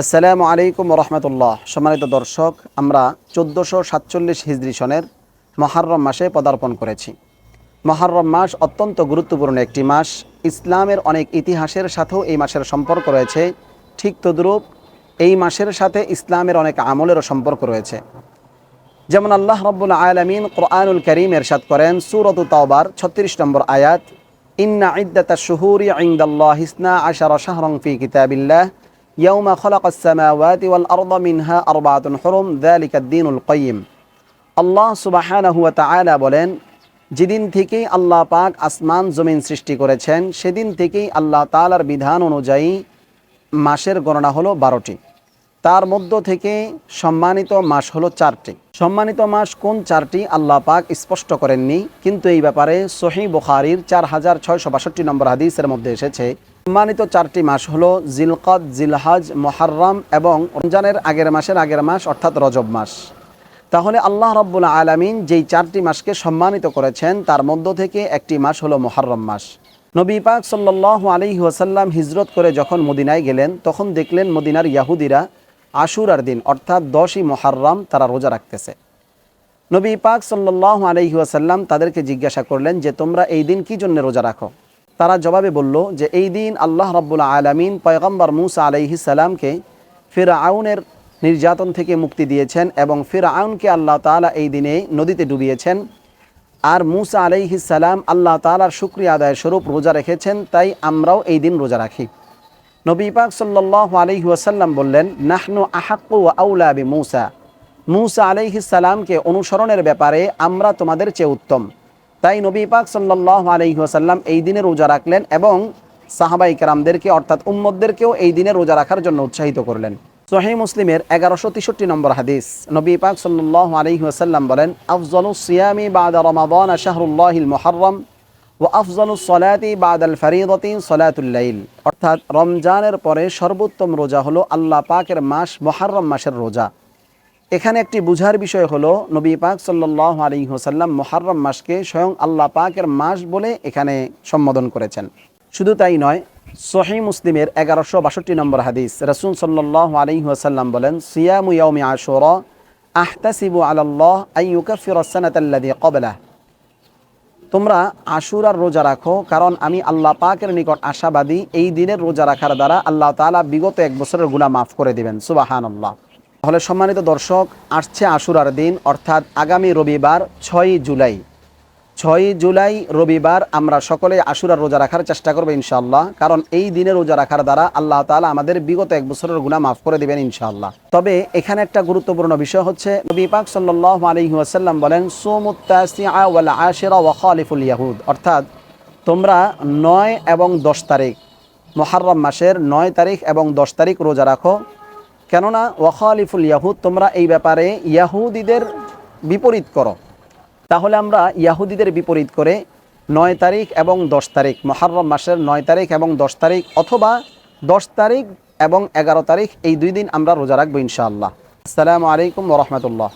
আসসালামু আলাইকুম রহমতুল্লাহ। সম্মানিত দর্শক, আমরা চোদ্দোশো সাতচল্লিশ হিজরি সনের মহারম মাসে পদার্পণ করেছি। মহারম মাস অত্যন্ত গুরুত্বপূর্ণ একটি মাস। ইসলামের অনেক ইতিহাসের সাথেও এই মাসের সম্পর্ক রয়েছে। ঠিক তদ্রূপ, এই মাসের সাথে ইসলামের অনেক আমলেরও সম্পর্ক রয়েছে। যেমন আল্লাহ রব্বুল আলমিন কোরআনুল করিম এরশাদ করেন, সুরত তাওবার, ছত্রিশ নম্বর আয়াত, ইন্না ইদ্দাতা শুহুরি ইংদাল্লাহ হিসনা আশারা শাহরং ফি কিতাবিল্লাহ। ইয়াউমা খলাকাস সামাওয়াতি ওয়াল মিনহা আরবাতুন হুরুম যালিকা দ্বীনুল কাইয়িম আল্লাহ সুবাহানাহু ওয়া বলেন, যেদিন থেকেই আল্লাহ পাক আসমান, জমিন সৃষ্টি করেছেন, সেদিন থেকেই আল্লাহ তালার বিধান অনুযায়ী মাসের গণনা হলো বারোটি। তার মধ্য থেকে সম্মানিত মাস হলো চারটি। সম্মানিত মাস কোন চারটি আল্লাহ পাক স্পষ্ট করেননি, কিন্তু এই ব্যাপারে সহি বুখারির চার হাজার ছয়শো বাষট্টি নম্বর হাদিসের মধ্যে এসেছে, সম্মানিত চারটি মাস হলো জিলকদ, জিলহাজ, মোহাররম এবং রমজানের আগের মাসের আগের মাস, অর্থাৎ রজব মাস। তাহলে আল্লাহ রব্বুল আলামিন যেই চারটি মাসকে সম্মানিত করেছেন, তার মধ্য থেকে একটি মাস হলো মোহাররম মাস। নবী পাক সাল্লাহ আলী ওয়াসাল্লাম হিজরত করে যখন মদিনায় গেলেন, তখন দেখলেন মদিনার ইয়াহুদিরা আশুরার দিন, অর্থাৎ দশই মহারম তারা রোজা রাখতেছে। নবী পাক সাল্লাহ আলহি ওয়াসাল্লাম তাদেরকে জিজ্ঞাসা করলেন যে, তোমরা এই দিন কি জন্য রোজা রাখো? তারা জবাবে বলল যে, এই দিন আল্লাহ রব্বুল আলমিন পয়গম্বর মুসা আলাইহি সালামকে ফির আউনের নির্যাতন থেকে মুক্তি দিয়েছেন এবং ফির আউনকে আল্লাহ তালা এই দিনে নদীতে ডুবিয়েছেন। আর মুসা আলাইহি সালাম আল্লাহ তালার শুক্রিয়া আদায় স্বরূপ রোজা রেখেছেন, তাই আমরাও এই দিন রোজা রাখি। নবী পাক সাল্লাহ আলহি ওয়াসাল্লাম বললেন, নাহনু আহাক্কু আউলা বি মুসা। মুসা আলাইহি সালামকে অনুসরণের ব্যাপারে আমরা তোমাদের চেয়ে উত্তম। তাই নবী পাক সাল্লাহ আলহি ওয়াসাল্লাম এই দিনে রোজা রাখলেন এবং সাহাবাই কেরামদেরকে, অর্থাৎ উম্মদদেরকেও এই দিনে রোজা রাখার জন্য উৎসাহিত করলেন। সোহে মুসলিমের এগারোশো তেষট্টি নম্বর হাদিস নবী পাক সাল্লাহ আলহি ওয়াসাল্লাম বলেন আফজলু সিয়ামি বাদা রমাদান শাহরুল্লাহিল মোহরম ও সলাতি বাদাল ফরিদতি সলাতুল্লাইল অর্থাৎ রমজানের পরে সর্বোত্তম রোজা হলো আল্লাহ পাকের মাস মহারম মাসের রোজা। এখানে একটি বুঝার বিষয় হলো, নবী পাক সাল্লাহ আলী হোসাল্লাম মহারম মাসকে স্বয়ং আল্লাহ পাকের মাস বলে এখানে সম্বোধন করেছেন। শুধু তাই নয় সহি মুসলিমের এগারোশো বাষট্টি নম্বর হাদিস রসুল সাল্লাহ আলী ওসাল্লাম বলেন, সিয়ামু ইয়াউমি আশোর আহতাসিবু আলাল্লাহ আইয়ুকাফির সানাতাল্লাদি কবলাহ তোমরা আশুর আর রোজা রাখো, কারণ আমি আল্লাহ পাকের নিকট আশাবাদী, এই দিনের রোজা রাখার দ্বারা আল্লাহ তালা বিগত এক বছরের গুণা মাফ করে দিবেন। সুবাহান আল্লাহ তাহলে সম্মানিত দর্শক, আসছে আশুরার দিন, অর্থাৎ আগামী রবিবার, ছয়ই জুলাই। ছয়ই জুলাই রবিবার আমরা সকলে আশুরার রোজা রাখার চেষ্টা করব ইনশাআল্লাহ। কারণ এই দিনে রোজা রাখার দ্বারা আল্লাহ তালা আমাদের বিগত এক বছরের গুণা মাফ করে দেবেন ইনশাআল্লাহ। তবে এখানে একটা গুরুত্বপূর্ণ বিষয় হচ্ছে, নবী পাক বলেন আশিরা ইয়াহুদ। অর্থাৎ তোমরা নয় এবং দশ তারিখ মহারম মাসের নয় তারিখ এবং দশ তারিখ রোজা রাখো। কেননা ওয়াখালিফুল ইয়াহুদ তোমরা এই ব্যাপারে ইয়াহুদিদের বিপরীত করো। তাহলে আমরা ইয়াহুদিদের বিপরীত করে নয় তারিখ এবং দশ তারিখ, মহারম মাসের নয় তারিখ এবং দশ তারিখ অথবা দশ তারিখ এবং এগারো তারিখ এই দুই দিন আমরা রোজা রাখব ইনশাআল্লাহ। আসসালামু আলাইকুম রহমতুল্লাহ।